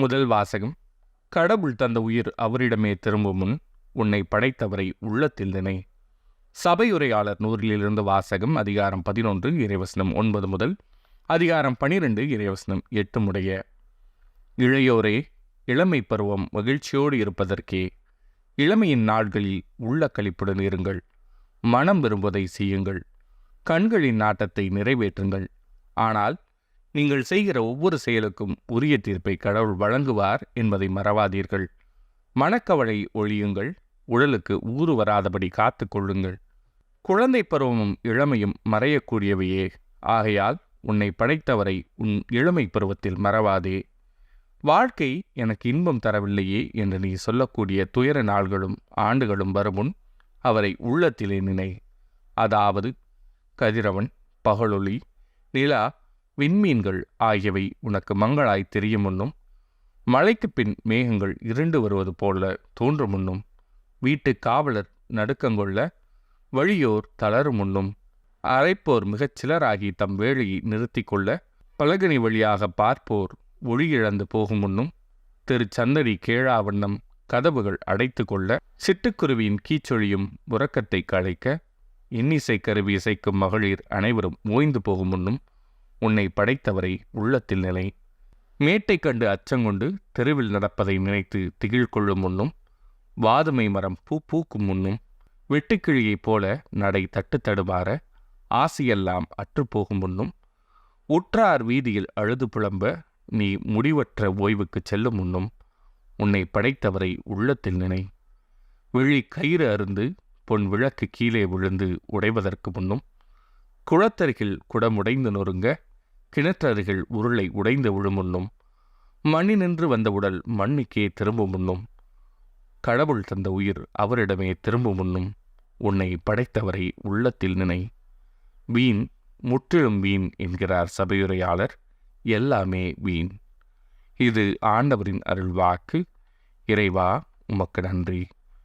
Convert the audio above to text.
முதல் வாசகம் கடவுள் தந்த உயிர் அவரிடமே திரும்பும் முன் உன்னை படைத்தவரை உள்ளத்தில் நினை சபையுரையாளர் நூறிலிருந்து வாசகம் அதிகாரம் பதினொன்று இறைவசனம் ஒன்பது முதல் அதிகாரம் பனிரெண்டு இறைவசனம் எட்டு முடைய. இளையோரே இளமை பருவம் மகிழ்ச்சியோடு இருப்பதற்கே. இளமையின் நாள்களில் உள்ள கழிப்புடன் இருங்கள். மனம் விரும்புவதை செய்யுங்கள். கண்களின் நாட்டத்தை நிறைவேற்றுங்கள். ஆனால் நீங்கள் செய்கிற ஒவ்வொரு செயலுக்கும் உரிய தீர்ப்பை கடவுள் வழங்குவார் என்பதை மறவாதீர்கள். மனக்கவலை ஒழியுங்கள் உடலுக்கு ஊறு வராதபடி காத்து கொள்ளுங்கள். குழந்தை பருவமும் இளமையும் மறையக்கூடியவையே. ஆகையால் உன்னை படைத்தவரை உன் இளமை பருவத்தில் மறவாதே. வாழ்க்கை எனக்கு இன்பம் தரவில்லையே என்று நீ சொல்லக்கூடிய துயர நாள்களும் ஆண்டுகளும் வருமுன் அவரை உள்ளத்திலே நினை. அதாவது கதிரவன் பகலொளி நிலா விண்மீன்கள் ஆகியவை உனக்கு மங்களாய் தெரியும் முன்னும் மழைக்கு பின் மேகங்கள் இருண்டு வருவது போல தோன்றும் முன்னும் வீட்டு காவலர் நடுக்கங்கொள்ள வழியோர் தளரும் முன்னும் அரைப்போர் மிகச் சிலராகி தம் வேலையை நிறுத்தி கொள்ள பலகனி வழியாக பார்ப்போர் ஒளியிழந்து போகும் முன்னும் திரு சந்தடி கதவுகள் அடைத்து கொள்ள சிட்டுக்குருவியின் கீச்சொழியும் உறக்கத்தை களைக்க இன்னிசை கருவி இசைக்கும் மகளிர் அனைவரும் ஓய்ந்து போகும் முன்னும் உன்னை படைத்தவரை உள்ளத்தில் நிலை. மேட்டை கண்டு அச்சங்கொண்டு தெருவில் நடப்பதை நினைத்து திகிழ் கொள்ளும் முன்னும் வாதுமை மரம் பூ பூக்கும் முன்னும் வெட்டுக்கிளியைப் போல நடை தட்டு தடுமாற ஆசையெல்லாம் அற்றுப்போகும் முன்னும் உற்றார் வீதியில் அழுது புலம்ப நீ முடிவற்ற ஓய்வுக்குச் செல்லும் முன்னும் உன்னை படைத்தவரை உள்ளத்தில் நினை விழி கயிறு அருந்து பொன் விளக்கு கீழே விழுந்து உடைவதற்கு முன்னும் குளத்தருகில் குடமுடைந்து நொறுங்க கிணற்றருகில் உருளை உடைந்து விழுமுன்னும் மண்ணினின்று வந்த உடல் மண்ணுக்கே திரும்பும் முன்னும் கடவுள் தந்த உயிர் அவரிடமே திரும்பும் முன்னும் உன்னை படைத்தவரை உள்ளத்தில் நினை. வீண் முற்றிலும் வீண் என்கிறார் சபையுரையாளர் எல்லாமே வீண். இது ஆண்டவரின் அருள்வாக்கு. இறைவா உமக்கு நன்றி.